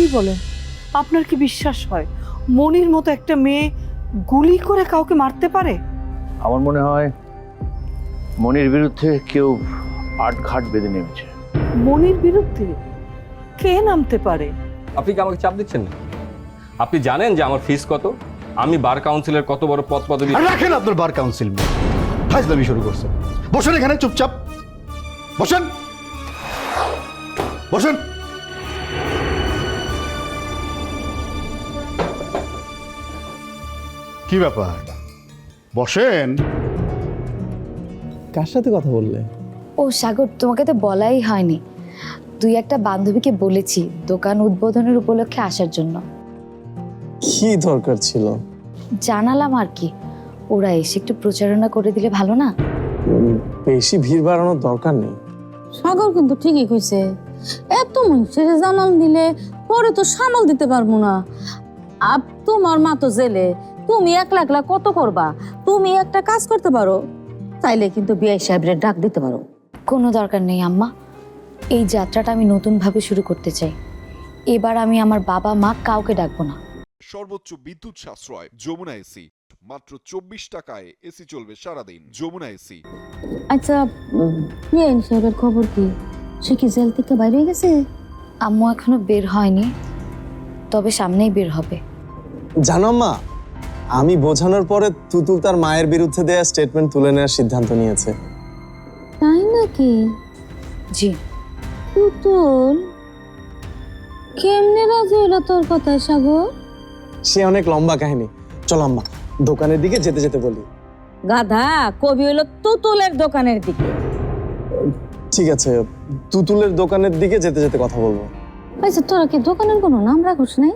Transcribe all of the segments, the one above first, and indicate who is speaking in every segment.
Speaker 1: আপনি বলেন আপনার কি বিশ্বাস হয় মনির মতো একটা মেয়ে গুলি করে কাউকে মারতে পারে?
Speaker 2: আমার মনে হয় মনির বিরুদ্ধে কেউ আটঘাট বেঁধে নেমেছে।
Speaker 1: মনির বিরুদ্ধে? কে নামতে পারে?
Speaker 3: আপনি কি আমাকে চাপ দিচ্ছেন? না আপনি জানেন যে আমার ফিস কত? আমি বার কাউন্সিলের কত বড় পদ পদবি
Speaker 4: রাখেন আপনার বার কাউন্সিল ফাইজলামি শুরু করছেন। বসেন এখানে চুপচাপ। বসেন। বসেন। কি ব্যাপার? বসেন।
Speaker 5: কার সাথে কথা বললে?
Speaker 6: ও সাগর তোমাকে তো বলাই হয়নি। দুই একটা বান্ধবীকে বলেছি দোকান উদ্বোধনের উপলক্ষে আসার জন্য।
Speaker 5: কি দরকার ছিল?
Speaker 6: জানালাম আর কি। ওরা এসে একটু প্রচারণা করে দিলে ভালো না?
Speaker 5: বেশি ভিড় বাড়ানোর দরকার নেই।
Speaker 7: সাগর কিন্তু ঠিকই কইছে। এত মানুষের জানাল দিলে পরে তো সামাল দিতে পারব না। আপ তোমার মা তো জেলে। তুমি একলা একলা কত করবা? তুমি একটা কাজ করতে পারো। তাইলে কিন্তু বিআই সাহেবের ডাক দিতে পারো।
Speaker 6: কোনো দরকার নেই আম্মা। এই যাত্রাটা আমি নতুনভাবে শুরু করতে চাই। এবার আমি আমার বাবা মা কাউকে ডাকবো না।
Speaker 8: সর্বোচ্চ বিদ্যুৎ সাশ্রয় যমুনা এসি। মাত্র চব্বিশ টাকায় এসি চলবে সারাদিন যমুনা এসি।
Speaker 7: আচ্ছা বিআই সাহেবের খবর কি? সে কি জেল থেকে বাইরে হয়ে গেছে?
Speaker 6: আম্মু এখনও বের হয়নি তবে সামনেই বের হবে।
Speaker 5: জানো মা আমি বোঝানোর পরে তুতুল তার মায়ের বিরুদ্ধে দেয়া স্টেটমেন্ট তুলে নেওয়ার সিদ্ধান্ত নিয়েছে।
Speaker 7: তাই নাকি?
Speaker 6: জি।
Speaker 7: তুতুল কেমনে রাজি হলো তোর কথায় সাগর?
Speaker 5: সে অনেক লম্বা কাহিনী। চল আম্মা দোকানের দিকে যেতে যেতে বলি।
Speaker 7: গাধা কবি হলো তুতুলের দোকানের দিকে।
Speaker 5: ঠিক আছে তুতুলের দোকানের দিকে যেতে যেতে কথা বলব।
Speaker 7: আচ্ছা তোরা কি দোকানের কোনো নাম রাখোস নাই?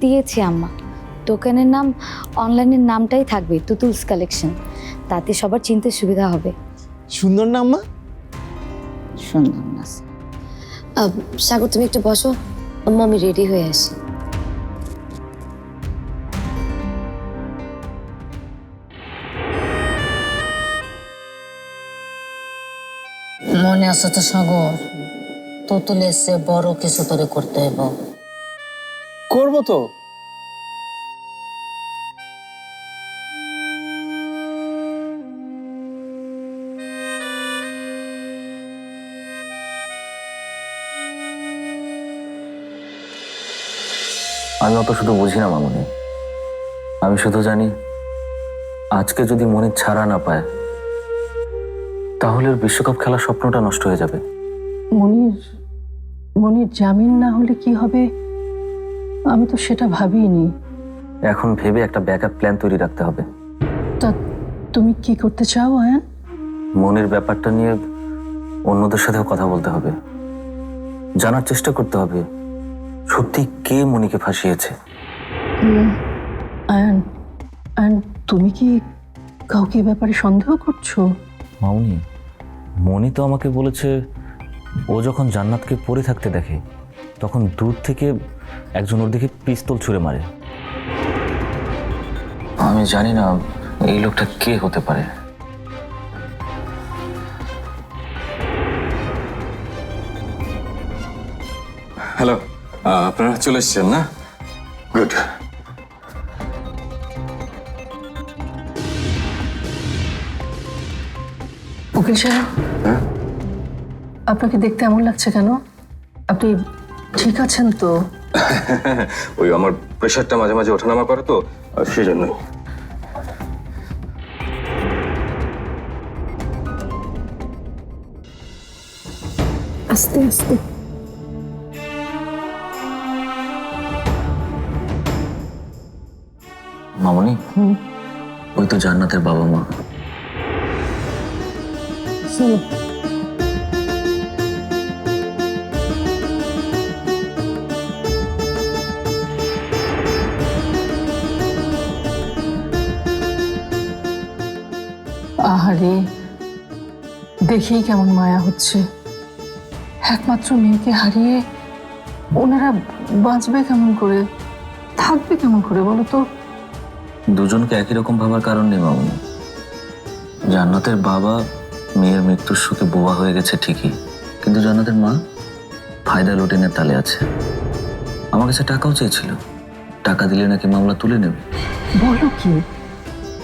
Speaker 6: দিয়েছি আম্মা। দোকানের নাম অনলাইনের নামটাই থাকবে তুতুলস কালেকশন তাতে সবার চিনতে সুবিধা হবে।
Speaker 5: সুন্দর না আম্মা
Speaker 7: সুন্দর না
Speaker 6: সাগর তুমি একটু বসো। আম্মা আমি রেডি হয়ে আসি
Speaker 7: মনে আছে তো সাগর? তুতুল এসে বড় কিছু তোরে করতে হইব।
Speaker 5: করব তো?
Speaker 9: আমি অত শুধু বুঝি না মামুনি। আমি শুধু জানি আজকে যদি মনির ছাড়া না পায় তাহলে বিশ্বকাপ খেলার স্বপ্নটা নষ্ট হয়ে যাবে।
Speaker 1: মনির মনির জামিন না হলে কি হবে? আমি তো সেটা ভাবিনি
Speaker 9: এখন ভেবে একটা ব্যাকআপ প্ল্যান তৈরি রাখতে হবে।
Speaker 1: তা তুমি কি করতে চাও আয়ান?
Speaker 9: মনির ব্যাপারটা নিয়ে অন্যদের সাথেও কথা বলতে হবে। জানার চেষ্টা করতে হবে। সত্যি কে মনিকে ফাঁসিয়েছে?
Speaker 1: আয়ান আয়ান তুমি কি কাউকে এ ব্যাপারে সন্দেহ করছ?
Speaker 9: মামুনি মনি তো আমাকে বলেছে ও যখন জান্নাতকে পড়ে থাকতে দেখে তখন দূর থেকে একজন ওর দিকে পিস্তল ছুঁড়ে মারে। আমি জানি না এই লোকটা কে হতে পারে।
Speaker 3: হ্যালো। আপনারা চলে এসছেন না? গুড
Speaker 1: উকিল সাহেব? আপনাকে দেখতে এমন লাগছে কেন? আপনি ঠিক আছেন তো?
Speaker 3: ওই আমার প্রেশারটা মাঝে মাঝে ওঠানামা করে তো সেই জন্যই
Speaker 1: আস্তে আস্তে।
Speaker 9: মামনি? ওই তো জান্নাতের বাবা মা।
Speaker 1: আহারে দেখেই কেমন মায়া হচ্ছে। একমাত্র মেয়েকে হারিয়ে ওনারা বাঁচবে কেমন করে? থাকবে কেমন করে বলো তো?
Speaker 9: দুজনকে একই রকম ভাবার কারণ নেই মামুনি। জান্নাতের বাবা মেয়ের মৃত্যুর সুখে বোবা হয়ে গেছে ঠিকই কিন্তু জান্নাতের মা ফায়দা লুটিনের তালে আছে। আমার কাছে টাকাও চেয়েছিল। টাকা দিলে নাকি মামলা তুলে নেবে।
Speaker 1: বলো কি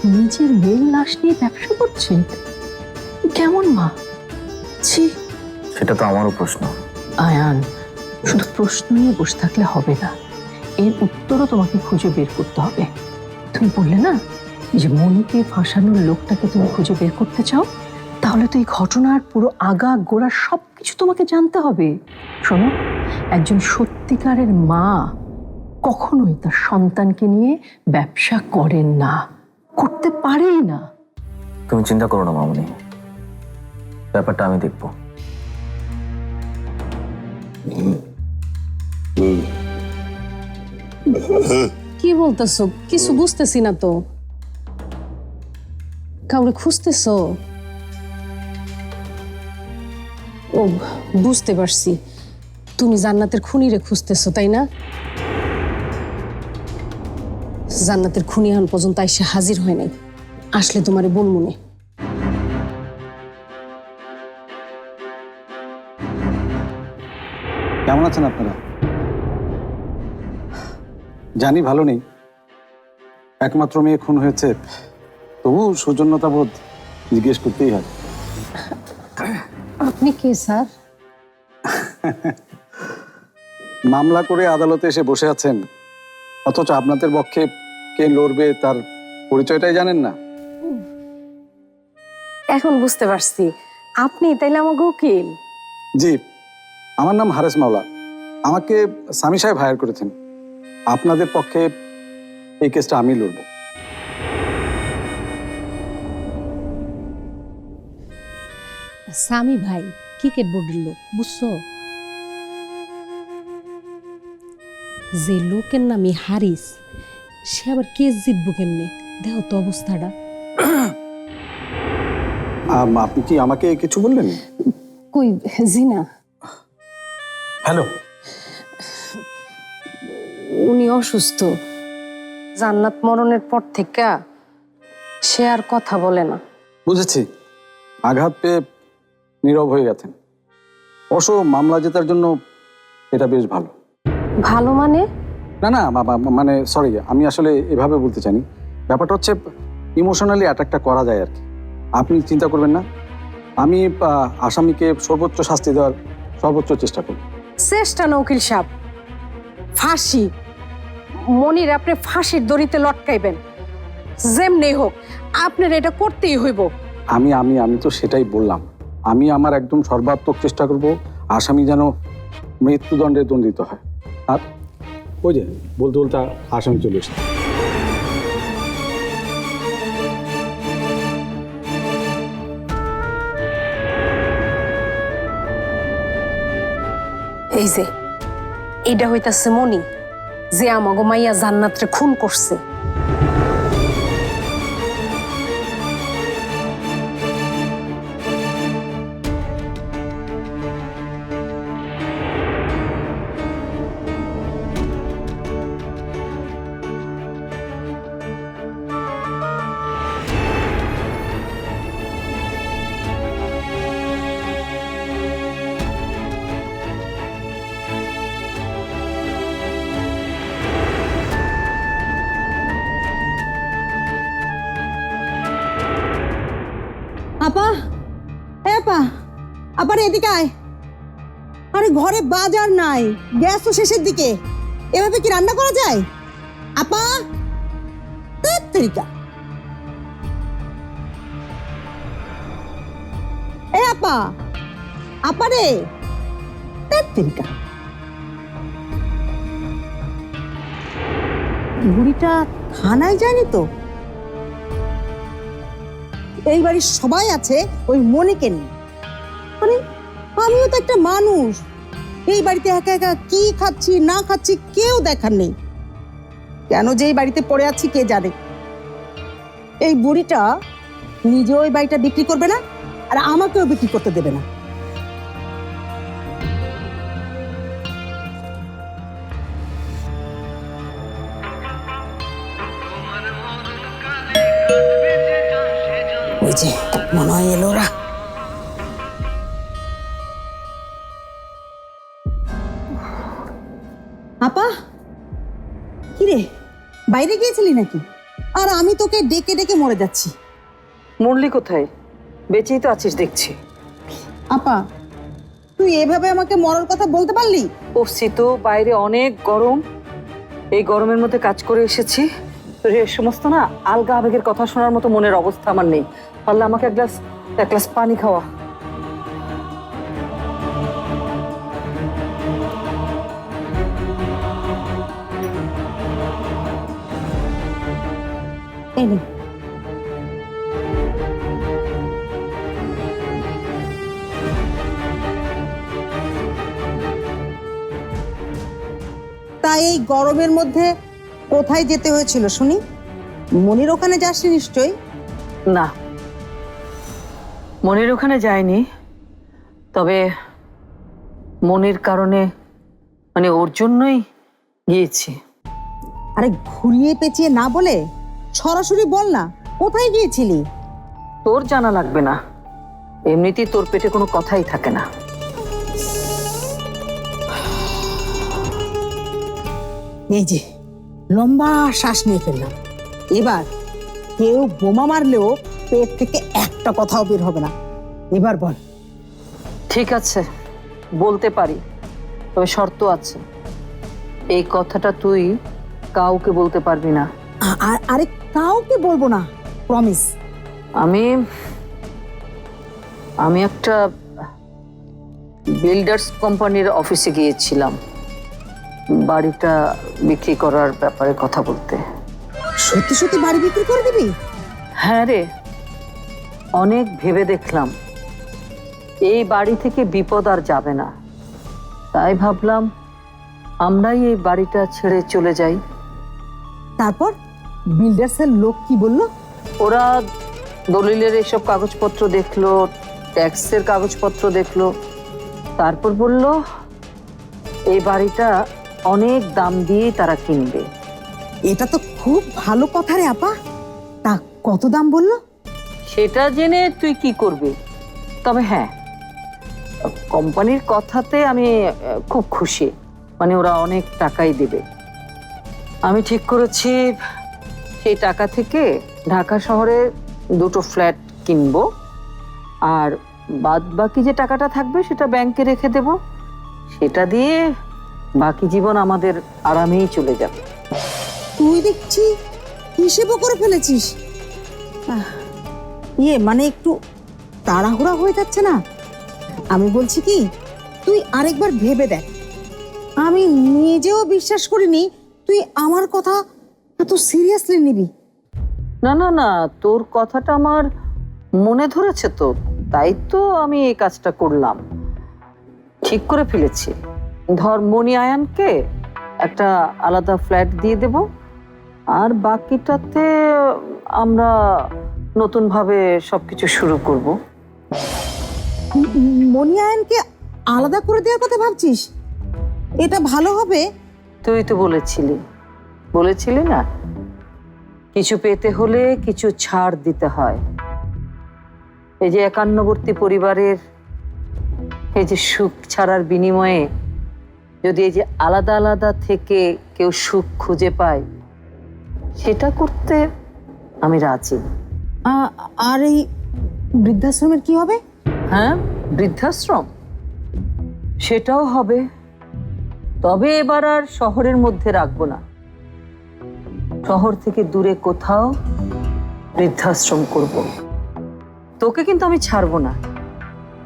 Speaker 1: নিজের মেয়ের লাশ নিয়ে ব্যবসা করছে? কেমন মা? ছি।
Speaker 9: সেটা তো আমারও প্রশ্ন।
Speaker 1: আয়ান শুধু প্রশ্ন নিয়ে বসে থাকলে হবে না। এর উত্তরও তোমাকে খুঁজে বের করতে হবে। তুমি বললে না যে মনিকে ফাঁসানোর লোকটাকে তুমি খুঁজে বের করতে চাও? তাহলে তো এই ঘটনার পুরো আগা গোড়া সব কিছু তোমাকে জানতে হবে। শোনো একজন সত্যিকারের মা কখনোই তার সন্তানকে নিয়ে ব্যবসা করেন না করতে পারেই না।
Speaker 9: তুমি চিন্তা করো না মামুনি ব্যাপারটা আমি দেখব।
Speaker 10: দেখব কি বলতেছো? কিছু বুঝতেছি না তো। কাউরে খুঁজতেছো? ও বুঝতে পারছি। তুমি জান্নাতের খুনিরে খুঁজতেছো তাই না? জান্নাতের খুনি এখন পর্যন্ত আইসে হাজির হয় নাই। আসলে তোমারে বলমুনে
Speaker 11: কেমন আছেন আপনারা? জানি ভালো নেই। একমাত্র মেয়ে খুন হয়েছে। তবু সৌজন্যতা বোধ জিজ্ঞেস করতেই হয়।
Speaker 10: আপনি কে স্যার?
Speaker 11: মামলা করে আদালতে এসে বসে আছেন। অথচ আপনাদের পক্ষে কে লড়বে তার পরিচয়টাই জানেন না।
Speaker 10: এখন বুঝতে পারছি। আপনি তাইলে আমাকে উকিল?
Speaker 11: জি আমার নাম হারেস মাওলা। আমাকে স্বামী সাহেব হায়ার করেছেন। আপনাদের পক্ষে এই কেসটা আমি লড়ব।
Speaker 10: স্বামী ভাই ক্রিকেট বোর্ডের লোক বুঝছ? যে লোকের নামে হারিস সে আবার কেস জিতবো কেমনে? দেখো তো অবস্থাটা।
Speaker 11: আম, আপনি কি আমাকে কিছু বললেন?
Speaker 10: কই জিনা।
Speaker 11: হ্যালো।
Speaker 10: উনি অসুস্থ। জান্নাত মরণের পর থেকে সে আর কথা বলে না।
Speaker 11: বুঝেছি। আঘাত পেয়ে নীরব হয়ে গেছেন। অবশ্য মামলা জেতার জন্য এটা বেশ ভালো।
Speaker 10: ভালো মানে?
Speaker 11: না না মানে সরি আমি আসলে এভাবে বলতে চাইনি। ব্যাপারটা হচ্ছে ইমোশনালি অ্যাটাকটা করা যায় আর কি। আপনি চিন্তা করবেন না। আমি আসামিকে সর্বোচ্চ শাস্তি দেওয়ার সর্বোচ্চ চেষ্টা করব।
Speaker 10: চেষ্টা না উকিল সাহেব। ফাঁসি। মনির আপনি ফাঁসির দড়িতে লটকাইবেন। যেমনি হোক আপনার এটা করতেই হইব।
Speaker 11: আমি আমি আমি তো সেটাই বললাম। আমি আমার একদম সর্বাত্মক চেষ্টা করব আসামি যেন মৃত্যুদণ্ডে দণ্ডিত হয়। আর ওই যে বলতে বলতে আসামি চলে এসেছে।
Speaker 10: এই যে এইটা হইতাছে মনি। যে আমাগো মাইয়া জান্নাতরে খুন করছে।
Speaker 12: আবার এদিকে আয়। আরে ঘরে বাজার নাই, গ্যাস তো শেষের দিকে। এভাবে কি রান্না করা যায়? আপা! তরিকা। এ আপা! আপা রে! বুড়িটা থানায় যায়নি তো? এই বাড়ির সবাই আছে ওই মনিকে নিয়ে। মানে আমিও তো একটা মানুষ। এই বাড়িতে একা একা কি খাচ্ছি, না খাচ্ছি কেউ দেখার নেই। কেন যে এই বাড়িতে পড়ে আছি কে জানে? এই বুড়িটা নিজে ওই বাড়িটা বিক্রি করবে না, আর আমাকেও বিক্রি করতে দেবে না। কিরে বাইরে গিয়েছিলি নাকি? আর আমি তোকে ডেকে ডেকে মরে যাচ্ছি।
Speaker 13: মরলি কোথায়? বেঁচেই তো আছিস দেখছি।
Speaker 12: আপা তুই এভাবে আমাকে মরার কথা বলতে পারলি?
Speaker 13: পড়ছি তো বাইরে অনেক গরম। এই গরমের মধ্যে কাজ করে এসেছি। তোর এ সমস্ত না আলগা আবেগের কথা শোনার মতো মনের অবস্থা আমার নেই। পারলে আমাকে এক গ্লাস এক গ্লাস পানি খাওয়া।
Speaker 12: এই তাই এই গরমের মধ্যে কোথায় যেতে হয়েছিল শুনি? মনির ওখানে যাসনি নিশ্চয়ই?
Speaker 13: না। মনির ওখানে যায়নি। তবে মনির কারণে মানে ওর জন্যই গিয়েছি।
Speaker 12: আরে ঘুরিয়ে পেঁচিয়ে না বলে? সরাসরি বল না। কোথায় গিয়েছিলি?
Speaker 13: তোর জানা লাগবে না। এমনিতেই তোর পেটে কোনো কথাই থাকে না।
Speaker 12: এই যে লম্বা শ্বাস নিয়ে ফেললাম। এবার কেউ বোমা মারলেও পেট থেকে একটা কথাও বের হবে না। এবার বল।
Speaker 13: ঠিক আছে বলতে পারি তবে শর্ত আছে। এই কথাটা তুই কাউকে বলতে পারবি না।
Speaker 12: আর আরে কাউকে বলব না প্রমিস
Speaker 13: আমি আমি একটা বিল্ডার্স কোম্পানির অফিসে গিয়েছিলাম। বাড়িটা বিক্রি করার ব্যাপারে কথা বলতে।
Speaker 12: সত্যি সত্যি বাড়ি বিক্রি করে দিবি?
Speaker 13: হ্যাঁ রে অনেক ভেবে দেখলাম। এই বাড়ি থেকে বিপদ আর যাবে না। তাই ভাবলাম আমরাই এই বাড়িটা ছেড়ে চলে যাই।
Speaker 12: তারপর? বিল্ডার্সের লোক কি বলল?
Speaker 13: ওরা দলিলের এসব কাগজপত্র দেখল ট্যাক্সের কাগজপত্র দেখল তারপর বলল এই বাড়িটা অনেক দাম দিয়েই তারা কিনবে।
Speaker 12: এটা তো খুব ভালো কথা রে আপা। তা কত দাম বলল?
Speaker 13: সেটা জেনে তুই কি করবি? তবে হ্যাঁ কোম্পানির কথাতে আমি খুব খুশি। মানে ওরা অনেক টাকাই দেবে। আমি ঠিক করেছি সেই টাকা থেকে ঢাকা শহরে দুটো ফ্ল্যাট কিনবো আর বাদ বাকি যে টাকাটা থাকবে সেটা ব্যাংকে রেখে দেব। সেটা দিয়ে বাকি জীবন আমাদের আরামেই চলে যাবে।
Speaker 12: তুই দেখছি হিসেবও করে ফেলেছিস। ইয়ে মানে একটু তাড়াহুড়া হয়ে যাচ্ছে না? আমি বলছি কি, তুই আরেকবার ভেবে দেখ। আমি নিজেও বিশ্বাস করিনি তুই আমার কথা এত সিরিয়াসলি নিবি?
Speaker 13: না না না তোর কথাটা আমার মনে ধরেছে তো তাই তো আমি এই কাজটা করলাম। ঠিক করে ফেলেছি। ধর মনি আয়ানকে একটা আলাদা ফ্ল্যাট দিয়ে দেব আর বাকিটাতে আমরা নতুনভাবে সবকিছু শুরু করব।
Speaker 12: মনিয়ায়নকে আলাদা করে দেওয়ার কথা ভাবছিস? এটা ভালো হবে?
Speaker 13: তুই তো বলেছিলি। বলেছিলি না? কিছু পেতে হলে কিছু ছাড় দিতে হয়। এই যে একান্নবর্তী পরিবারের এই যে সুখ ছাড়ার বিনিময়ে যদি এই যে আলাদা আলাদা থেকে কেউ সুখ খুঁজে পায় সেটা করতে আমি রাজি।
Speaker 12: আর এই বৃদ্ধাশ্রমের কি হবে?
Speaker 13: হ্যাঁ বৃদ্ধাশ্রম। সেটাও হবে। তবে এবার আর শহরের মধ্যে রাখব না। শহর থেকে দূরে কোথাও বৃদ্ধাশ্রম করব। তোকে কিন্তু আমি ছাড়বো না।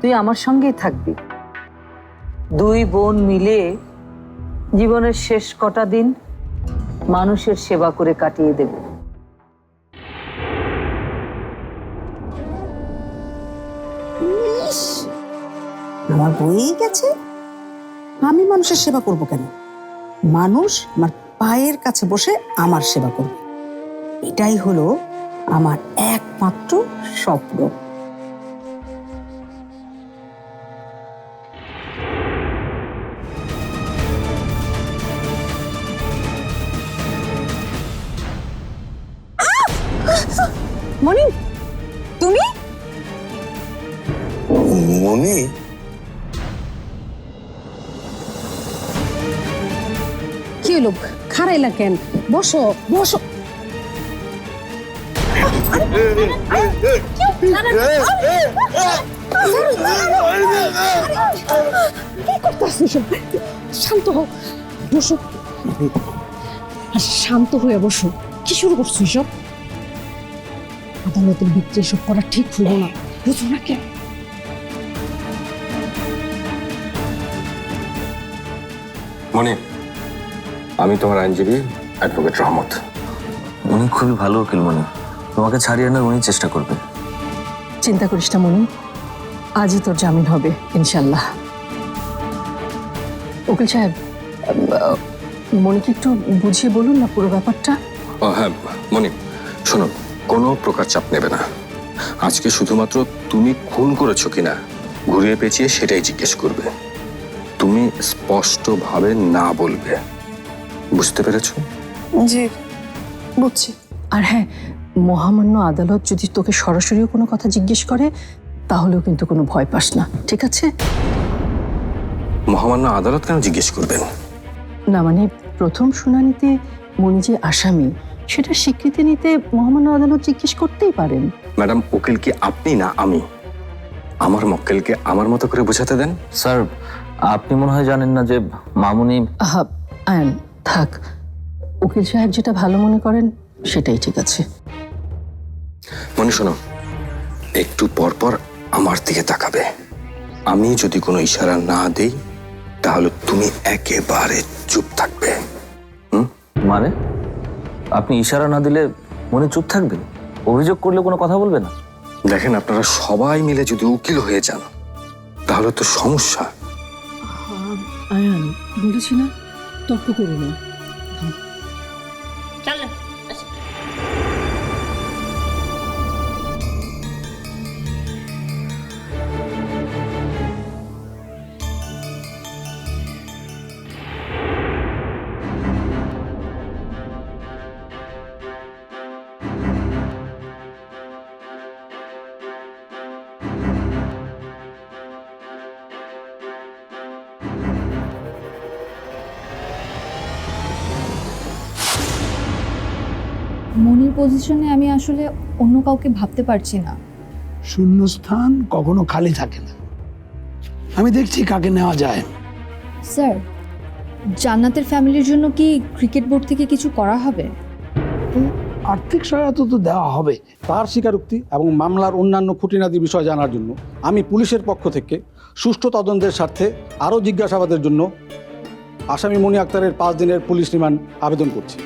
Speaker 13: তুই আমার সঙ্গেই থাকবি। দুই বোন মিলে জীবনের শেষ কটা দিন মানুষের সেবা করে কাটিয়ে দেব।
Speaker 12: আমার বই গেছে? আমি মানুষের সেবা করব কেন? মানুষ আমার পায়ের কাছে বসে আমার সেবা করবে। এটাই হলো আমার একমাত্র স্বপ্ন।
Speaker 10: মনি খারাইলা কেন? বসো বসো? শান্ত হও, বসো। আর শান্ত হয়ে বসো। কি শুরু করছ এসব? আদালতের ভিতরে এসব করা ঠিক হলো না। বুঝো না কেন?
Speaker 8: মনে আমি তোমার আইনজীবী অ্যাডভোকেট রহমত।
Speaker 9: উনি খুবই ভালো উকিল মনি। তোমাকে ছাড়িয়ে আনার উনি চেষ্টা করবে
Speaker 1: চিন্তা করিস না মনি আজই তোর জামিন হবে ইনশাল্লাহ উকিল সাহেব মনিকে একটু বুঝিয়ে বলুন না পুরো ব্যাপারটা।
Speaker 8: ও হ্যাঁ মনি শোনো কোনো প্রকার চাপ নেবে না। আজকে শুধুমাত্র তুমি খুন করেছ কিনা ঘুরিয়ে পেঁচিয়ে সেটাই জিজ্ঞেস করবে। তুমি স্পষ্টভাবে না বলবে। বুঝতে পেরেছ?
Speaker 10: জি বুঝছি।
Speaker 1: আর হ্যাঁ মহামান্য আদালত যদি তোকে সরাসরিও কোনো কথা জিজ্ঞেস করে তাহলেও কিন্তু কোনো ভয় পাস না ঠিক আছে?
Speaker 8: মহামান্য আদালত কেন জিজ্ঞেস করবেন?
Speaker 1: না মানে প্রথম শুনানিতে মনি যে আসামি সেটা স্বীকৃতি নিতে মহামান্য আদালত জিজ্ঞেস করতেই পারেন।
Speaker 8: ম্যাডাম উকিল কি আপনি না আমি? আমার মক্কেলকে আমার মতো করে বোঝাতে দেন?
Speaker 9: স্যার আপনি মনে হয় জানেন না যে মামুনি
Speaker 1: আহা আয়ন থাক উকিল সাহেব যেটা ভালো মনে করেন সেটাই ঠিক আছে।
Speaker 8: মনে শোনো। একটু পর পর আমার দিকে তাকাবে। আমি যদি কোনো ইশারা না দেই তাহলে তুমি একেবারে চুপ থাকবে।
Speaker 9: মানে? আপনি ইশারা না দিলে মনে চুপ থাকবে? অভিযোগ করলে কোনো কথা বলবে না?
Speaker 8: দেখেন আপনারা সবাই মিলে যদি উকিল হয়ে যান তাহলে তো সমস্যা।
Speaker 1: আয়ান বলেছি না? তর্ক করো না।
Speaker 14: পজিশনে আমি আসলে অন্য কাউকে ভাবতে পারছি না।
Speaker 15: শূন্যস্থান কখনো খালি থাকে না। আমি দেখছি কাকে নেওয়া যায়।
Speaker 14: স্যার জান্নাতের ফ্যামিলির জন্য কি ক্রিকেট বোর্ড থেকে কিছু করা হবে?
Speaker 15: আর্থিক সহায়তা তো দেওয়া হবে।
Speaker 11: তার স্বীকারোক্তি এবং মামলার অন্যান্য খুঁটিনাটি বিষয় জানার জন্য আমি পুলিশের পক্ষ থেকে সুষ্ঠু তদন্তের স্বার্থে আরও জিজ্ঞাসাবাদের জন্য আসামি মনি আক্তারের পাঁচ দিনের পুলিশ রিমান্ড আবেদন করছি।